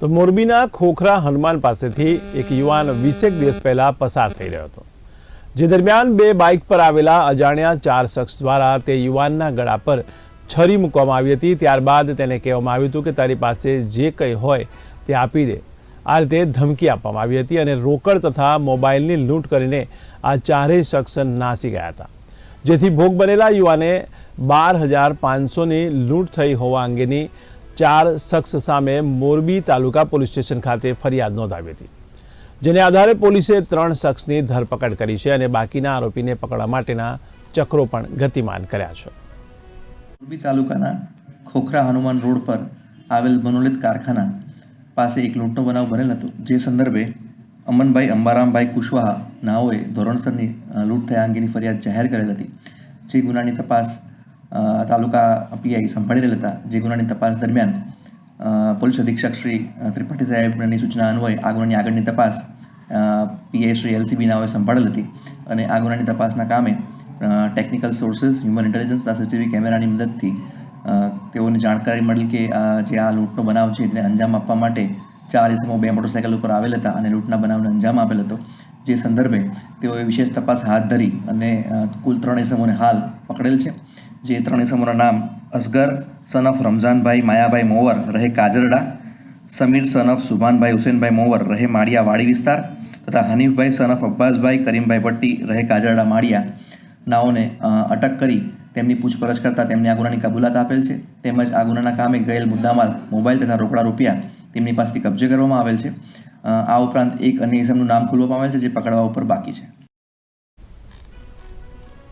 તો મોરબીના ખોખરા હનુમાન પાસેથી એક યુવાન વીસેક દિવસ પહેલા પસાર થઈ રહ્યો હતો. જે દરમિયાન બે બાઇક પર આવેલા અજાણ્યા ચાર શખ્સ દ્વારા તે યુવાનના ગળા પર છરી મૂકવામાં આવી હતી. ત્યારબાદ તેને કહેવામાં આવ્યું હતું કે તારી પાસે જે કંઈ હોય તે આપી દે. આ રીતે ધમકી આપવામાં આવી હતી અને રોકડ તથા મોબાઈલની લૂંટ કરીને આ ચારેય શખ્સ નાસી ગયા હતા. જેથી ભોગ બનેલા યુવાને બાર હજાર પાંચસોની લૂંટ થઈ હોવા અંગેની ચાર શખ્સ સામે મોરબી તાલુકા પોલીસ સ્ટેશન ખાતે ફરિયાદ નોંધાવી હતી, જેને આધારે પોલીસે ત્રણ શખ્સની ધરપકડ કરી છે અને બાકીના આરોપીને પકડવા માટેના ચક્રો પણ ગતિમાન કર્યા છે. મોરબી તાલુકાના ખોખરા હનુમાન રોડ પર આવેલ મનોલિત કારખાના પાસે એક લૂંટનો બનાવ બનેલ હતો, જે સંદર્ભે અમનભાઈ અંબારામભાઈ કુશવાહા નાઓએ ધોરણસરની લૂંટ થયા અંગેની ફરિયાદ જાહેર કરેલ હતી, જે ગુનાની તપાસ તાલુકા પીઆઈ સંભાળી રહેલા હતા જે ગુનાની તપાસ દરમિયાન પોલીસ અધિક્ષક શ્રી ત્રિપાઠી સાહેબની સૂચના અન્વયે આ ગુનાની આગળની તપાસ પીઆઈ શ્રી એલસીબી નાઓએ સંભાળેલ હતી. અને આ ગુનાની તપાસના કામે ટેકનિકલ સોર્સિસ, હ્યુમન ઇન્ટેલિજન્સ તથા સીસીટીવી કેમેરાની મદદથી તેઓને જાણકારી મળી કે જે આ લૂંટનો બનાવ છે તેને અંજામ આપવા માટે ચાર ઇસમો બે મોટરસાયકલ ઉપર આવેલ હતા અને લૂંટના બનાવને અંજામ આપેલ હતો. જે સંદર્ભે તેઓએ વિશેષ તપાસ હાથ ધરી અને કુલ ત્રણ ઇસમોને હાલ પકડેલ છે. જે ત્રણેય સમૂહના નામ અસગર સન ઓફ રમઝાનભાઈ, માયાભાઈ મોવર, રહે કાજરડા. સમીર સન ઓફ સુભાનભાઈ, હુસેનભાઈ મોવર, રહે માળિયા, વાડી વિસ્તાર. તથા હનીફભાઈ સન ઓફ અબ્બાસભાઈ, કરીમભાઈ ભટ્ટી, રહે કાજરડા, માળિયા. નાઓને અટક કરી તેમની પૂછપરછ કરતાં તેમને આ ગુનાની કબૂલાત આપેલ છે. તેમજ આ ગુનાના કામે ગયેલ મુદ્દામાલ મોબાઈલ તથા રોકડા રૂપિયા તેમની પાસેથી કબજે કરવામાં આવેલ છે. આ ઉપરાંત એક અન્ય ઇસમનું નામ ખુલવામાં આવેલ છે, જે પકડવા ઉપર બાકી છે.